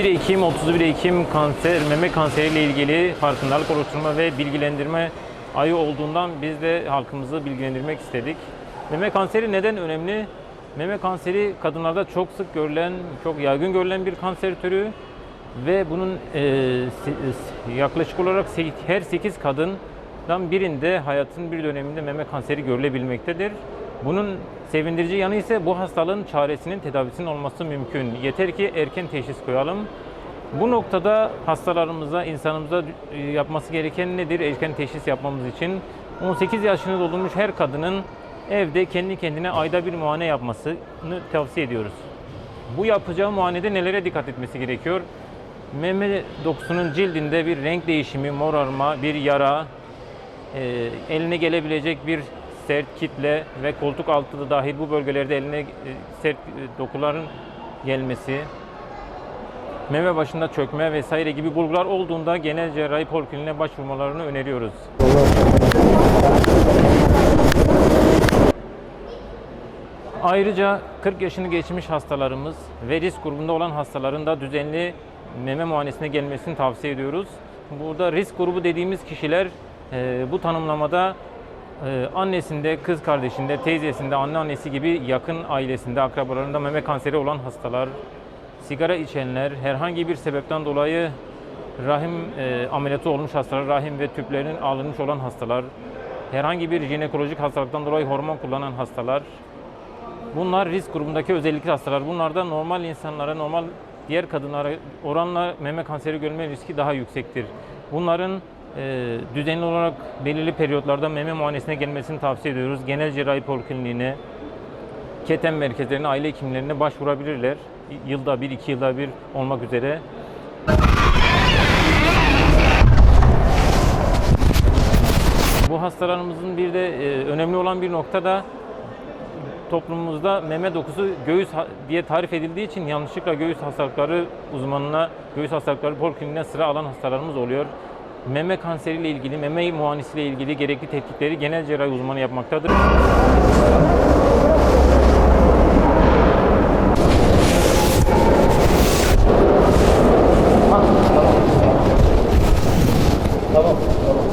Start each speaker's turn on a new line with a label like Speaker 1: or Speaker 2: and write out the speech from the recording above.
Speaker 1: 1 Ekim 31 Ekim kanser meme kanseriyle ilgili farkındalık oluşturma ve bilgilendirme ayı olduğundan biz de halkımızı bilgilendirmek istedik. Meme kanseri neden önemli? Meme kanseri kadınlarda çok sık görülen, çok yaygın görülen bir kanser türü ve bunun e, se- yaklaşık olarak her 8 kadından birinde hayatın bir döneminde meme kanseri görülebilmektedir. Bunun sevindirici yanı ise bu hastalığın çaresinin tedavisinin olması mümkün. Yeter ki erken teşhis koyalım. Bu noktada hastalarımıza, insanımıza e, yapması gereken nedir? Erken teşhis yapmamız için 18 yaşını doldurmuş her kadının evde kendi kendine ayda bir muayene yapmasını tavsiye ediyoruz. Bu yapacağı muayenede nelere dikkat etmesi gerekiyor? Meme dokusunun cildinde bir renk değişimi, morarma, bir yara, e, eline gelebilecek bir sert kitle ve koltuk altı da dahil bu bölgelerde eline e, sert e, dokuların gelmesi, meme başında çökme vesaire gibi bulgular olduğunda genel cerrahi polikliniğine başvurmalarını öneriyoruz. Ayrıca 40 yaşını geçmiş hastalarımız ve risk grubunda olan hastaların da düzenli meme muayenesine gelmesini tavsiye ediyoruz. Burada risk grubu dediğimiz kişiler e, bu tanımlamada e, annesinde, kız kardeşinde, teyzesinde, anneannesi gibi yakın ailesinde, akrabalarında meme kanseri olan hastalar, sigara içenler, herhangi bir sebepten dolayı rahim e, ameliyatı olmuş hastalar, rahim ve tüplerinin alınmış olan hastalar, herhangi bir jinekolojik hastalıktan dolayı hormon kullanan hastalar, Bunlar risk grubundaki özellikli hastalar. Bunlarda normal insanlara, normal diğer kadınlara oranla meme kanseri görme riski daha yüksektir. Bunların düzenli olarak belirli periyotlarda meme muayenesine gelmesini tavsiye ediyoruz. Genel cerrahi polikliniğine, keten merkezlerine, aile hekimlerine başvurabilirler. Yılda bir, iki yılda bir olmak üzere. Bu hastalarımızın bir de e, önemli olan bir nokta da toplumumuzda meme dokusu göğüs diye tarif edildiği için yanlışlıkla göğüs hastalıkları uzmanına, göğüs hastalıkları polikliniğine sıra alan hastalarımız oluyor meme kanseriyle ilgili, meme muhanisiyle ilgili gerekli tetkikleri genel cerrahi uzmanı yapmaktadır. Tamam, tamam.